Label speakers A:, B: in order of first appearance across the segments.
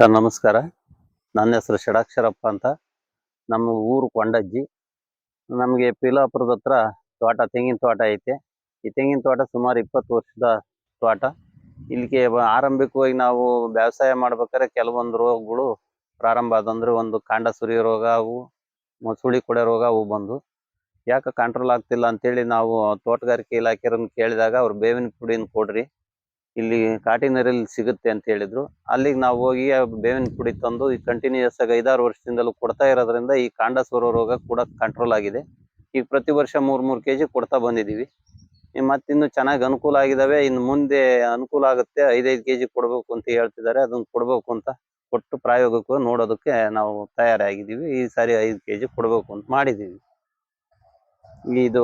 A: Sir, ನಮಸ್ಕಾರ. ನನ್ನ ಹೆಸರು ಷಡಾಕ್ಷರಪ್ಪ ಅಂತ. ನಮ್ಮ ಊರು ಕೊಂಡಜ್ಜಿ. ನಮಗೆ ಪಿಲಾಪುರದ ಹತ್ರ ತೋಟ, ತೆಂಗಿನ ತೋಟ ಐತೆ. ಈ ತೆಂಗಿನ ತೋಟ ಸುಮಾರು ಇಪ್ಪತ್ತು ವರ್ಷದ ತೋಟ. ಇಲ್ಲಿಗೆ ಆರಂಭಿಕವಾಗಿ ನಾವು ವ್ಯವಸಾಯ ಮಾಡ್ಬೇಕಾದ್ರೆ ಕೆಲವೊಂದು ರೋಗಗಳು ಪ್ರಾರಂಭ ಆದಂದ್ರೆ ಒಂದು ಕಾಂಡ ಸುರಿಯೋ ರೋಗ ಅವು ಸುಳಿ ಕೊಡೆ ರೋಗ ಅವು ಬಂದು. ಯಾಕೆ ಕಂಟ್ರೋಲ್ ಆಗ್ತಿಲ್ಲ ಅಂತೇಳಿ ನಾವು ತೋಟಗಾರಿಕೆ ಇಲಾಖೆಯವ್ರನ್ನ ಕೇಳಿದಾಗ ಅವ್ರು ಬೇವಿನ ಪುಡಿನ ಕೊಡ್ರಿ. ಇಲ್ಲಿ ಕಾಟಿನರಲ್ಲಿ ಸಿಗುತ್ತೆ ಅಂತ ಹೇಳಿದ್ರು. ಅಲ್ಲಿಗೆ ನಾವು ಹೋಗಿ ಬೇವಿನ ಪುಡಿ ತಂದು ಈ ಕಂಟಿನ್ಯೂಸ್ ಆಗಿ ಐದಾರು ವರ್ಷದಿಂದಲೂ ಕೊಡ್ತಾ ಇರೋದ್ರಿಂದ ಈ ಕಾಂಡ ರೋಗ ಕೂಡ ಕಂಟ್ರೋಲ್ ಆಗಿದೆ. ಈಗ ಪ್ರತಿ ವರ್ಷ ಮೂರ್ ಮೂರ್ ಕೆಜಿ ಕೊಡ್ತಾ ಬಂದಿದೀವಿ ಮತ್ತೆ ಮತ್ತಿನ್ನು ಚೆನ್ನಾಗಿ ಅನುಕೂಲ ಆಗಿದಾವೆ. ಇನ್ನು ಮುಂದೆ ಅನುಕೂಲ ಆಗುತ್ತೆ. ಐದೈದು ಕೆಜಿ ಕೊಡ್ಬೇಕು ಅಂತ ಹೇಳ್ತಿದ್ದಾರೆ. ಅದನ್ನ ಕೊಡ್ಬೇಕು ಅಂತ ಕೊಟ್ಟು ಪ್ರಾಯೋಗಿಕ ನೋಡೋದಕ್ಕೆ ನಾವು ತಯಾರಾಗಿದ್ದೀವಿ. ಈ ಸಾರಿ ಐದು ಕೆಜಿ ಕೊಡ್ಬೇಕು ಅಂತ ಮಾಡಿದೀವಿ ಇದು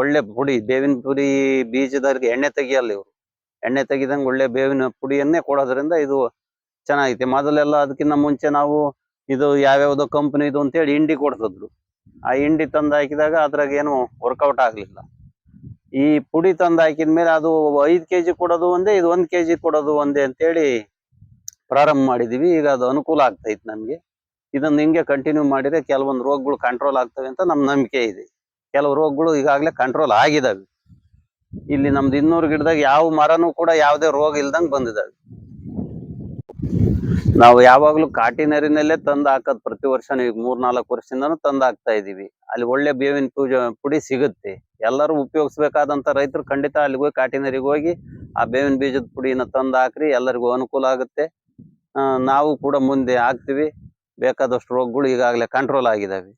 A: ಒಳ್ಳೆ ಪುಡಿ, ಬೇವಿನ ಪುಡಿ ಬೀಜದವ್ರಿಗೆ ಎಣ್ಣೆ ತೆಗಿಯಲ್ಲ ಇವರು. ಎಣ್ಣೆ ತೆಗಿದಂಗೆ ಒಳ್ಳೆ ಬೇವಿನ ಪುಡಿಯನ್ನೇ ಕೊಡೋದ್ರಿಂದ ಇದು ಚೆನ್ನಾಗೈತೆ. ಮೊದಲೆಲ್ಲ ಅದಕ್ಕಿಂತ ಮುಂಚೆ ನಾವು ಇದು ಯಾವ್ಯಾವ್ದೋ ಕಂಪ್ನಿದು ಅಂತೇಳಿ ಹಿಂಡಿ ಕೊಡ್ತಿದ್ರು. ಆ ಹಿಂಡಿ ತಂದು ಹಾಕಿದಾಗ ಅದ್ರಾಗ ಏನು ವರ್ಕೌಟ್ ಆಗಲಿಲ್ಲ. ಈ ಪುಡಿ ತಂದು ಹಾಕಿದ ಮೇಲೆ ಅದು ಐದು ಕೆಜಿ ಕೊಡೋದು ಒಂದೇ, ಇದು ಒಂದ್ ಕೆಜಿ ಕೊಡೋದು ಒಂದೇ ಅಂತೇಳಿ ಪ್ರಾರಂಭ ಮಾಡಿದೀವಿ. ಈಗ ಅದು ಅನುಕೂಲ ಆಗ್ತೈತೆ ನಮಗೆ. ಇದನ್ನ ಹಿಂಗೆ ಕಂಟಿನ್ಯೂ ಮಾಡಿದ್ರೆ ಕೆಲವೊಂದು ರೋಗಗಳು ಕಂಟ್ರೋಲ್ ಆಗ್ತವೆ ಅಂತ ನಮ್ಮ ನಂಬಿಕೆ ಇದೆ. ಕೆಲವು ರೋಗಗಳು ಈಗಾಗಲೇ ಕಂಟ್ರೋಲ್ ಆಗಿದಾವೆ. ಇಲ್ಲಿ ನಮ್ದು ಇನ್ನೂರು ಗಿಡದಾಗ ಯಾವ ಮರನೂ ಕೂಡ ಯಾವುದೇ ರೋಗ ಇಲ್ದಂಗ್ ಬಂದಿದಾವೆ ನಾವು ಯಾವಾಗ್ಲೂ ಕಾಟಿನರಿನಲ್ಲೇ ತಂದು ಹಾಕದ್ ಪ್ರತಿ ವರ್ಷ ಈಗ ಮೂರ್ ನಾಲ್ಕು ವರ್ಷದಿಂದನೂ ತಂದು ಹಾಕ್ತಾ ಇದೀವಿ. ಅಲ್ಲಿ ಒಳ್ಳೆ ಬೇವಿನ ಪೂಜೆ, ಪುಡಿ ಸಿಗುತ್ತೆ. ಎಲ್ಲರೂ ಉಪಯೋಗಿಸ್ಬೇಕಾದಂತ ರೈತರು ಖಂಡಿತ ಅಲ್ಲಿಗೆ ಹೋಗಿ ಕಾಟಿನರಿಗೆ ಹೋಗಿ ಆ ಬೇವಿನ ಬೀಜದ ಪುಡಿನ ತಂದು ಹಾಕ್ರಿ, ಎಲ್ಲರಿಗೂ ಅನುಕೂಲ ಆಗುತ್ತೆ. ನಾವು ಕೂಡ ಮುಂದೆ ಹಾಕ್ತಿವಿ. ಬೇಕಾದಷ್ಟು ರೋಗಗಳು ಈಗಾಗಲೇ ಕಂಟ್ರೋಲ್ ಆಗಿದಾವೆ.